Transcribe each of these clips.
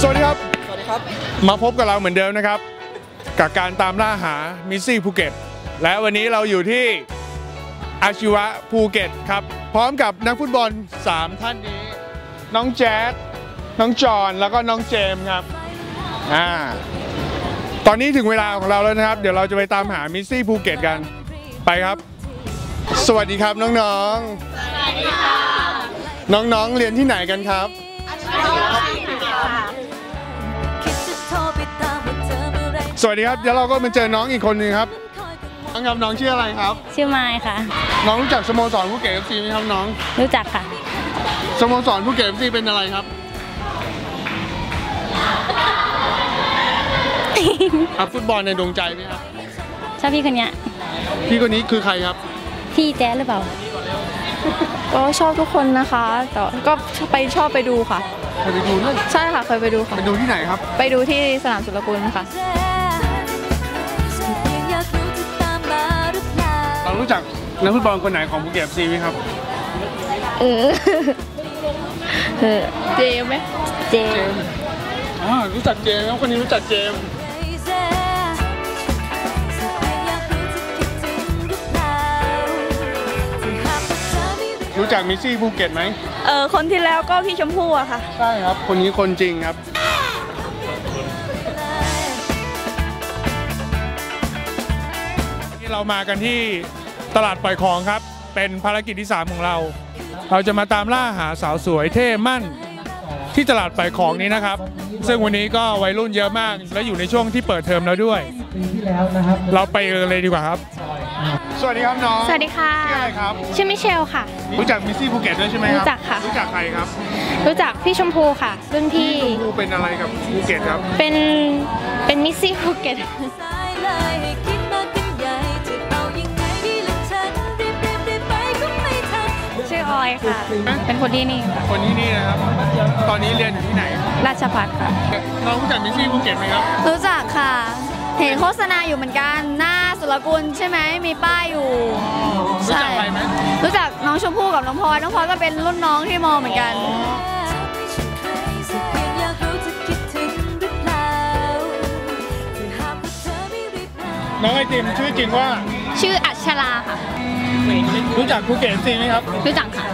สวัสดีครับ สวัสดีครับ มาพบกับเราเหมือนเดิมนะครับ กับการตามล่าหามิสซี่ภูเก็ต และวันนี้เราอยู่ที่อาชีวะภูเก็ตครับ พร้อมกับนักฟุตบอล 3 ท่านนี้ น้องแจ๊ดน้องจอห์นแล้วก็น้องเจมส์ครับอ่าตอนนี้ถึงเวลาของเราแล้วนะครับ เดี๋ยวเราจะไปตามหามิสซี่ภูเก็ตกัน ไปครับ สวัสดีครับน้องๆ สวัสดีค่ะ น้องๆ เรียนที่ไหนกันครับ สวัสดีครับเดี๋ยวเราก็มาเจอน้องอีกคนหนึ่งครับน้องครับน้องชื่ออะไรครับ ชื่อไมายค่ะ น้องรู้จักสโมสรภูเก็ตเอฟซีไหมครับน้อง รู้จักค่ะ สโมสรภูเก็ตเอฟซีเป็นอะไรครับ อะฟุตบอลในดวงใจไหมครับ ชอบพี่คนเนี้ยพี่คนนี้คือใครครับ พี่แจ๊ดหรือเปล่า ก็ชอบทุกคนนะคะ แต่ก็ไปชอบไปดูค่ะ เคยไปดูด้วยใช่ค่ะเคยไปดูค่ะ ไปดูที่ไหนครับ ไปดูที่สนามสุรกุลค่ะ เรารู้จักนักฟุตบอลคนไหนของภูเก็ตเอฟซีไหมครับ เออเออเจมไหมเจเจมส์อ๋อรู้จักเจมส์ครับคนนี้รู้จักเจมส์ รู้จักมิสซี่ภูเก็ตไหมเออคนที่แล้วก็พี่ชมพู่อะค่ะ ใช่ครับ คนนี้คนจริงครับนี่เรามากันที่ตลาดปล่อยของครับ เป็นภารกิจที่ 3 ของเรา เราจะมาตามล่าหาสาวสวยเท่มั่นที่ตลาดปล่อยของนี้นะครับ ซึ่งวันนี้ก็วัยรุ่นเยอะมาก และอยู่ในช่วงที่เปิดเทอมแล้วด้วย เราไปกันเลยดีกว่าครับ สวัสดีครับน้อง สวัสดีค่ะ ชื่ออะไรครับ ชื่อมิเชลค่ะ รู้จักมิสซี่ภูเก็ตด้วยใช่ไหมครับ รู้จักค่ะ รู้จักใครครับ รู้จักพี่ชมพูค่ะ รุ่นพี่ชมพูเป็นอะไรกับภูเก็ตครับ เป็น เป็นมิสซี่ภูเก็ตชื่อออยค่ะ เป็นคนที่นี่ค่ะคนที่นี่นะครับ ตอนนี้เรียนอยู่ที่ไหน ราชพัฒค่ะ น้องรู้จักมิสซี่ภูเก็ตไหมครับ รู้จักค่ะ เห็นโฆษณาอยู่เหมือนกันหน้า สุรกุลใช่ไหมมีป้ายอยู่รู้จักใครไหมรู้จักน้องชมพู่กับน้องพลอยน้องพลอยก็เป็นรุ่นน้องที่มอเหมือนกันน้องไอติมชื่อจริงว่า ชื่ออัชราค่ะ รู้จักภูเก็ตซีไหมครับ รู้จักค่ะ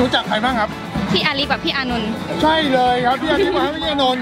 รู้จักใครบ้างครับ พี่อาลีกับพี่อานุนท์ใช่เลยครับ พี่อาทิตย์มาพี่อานน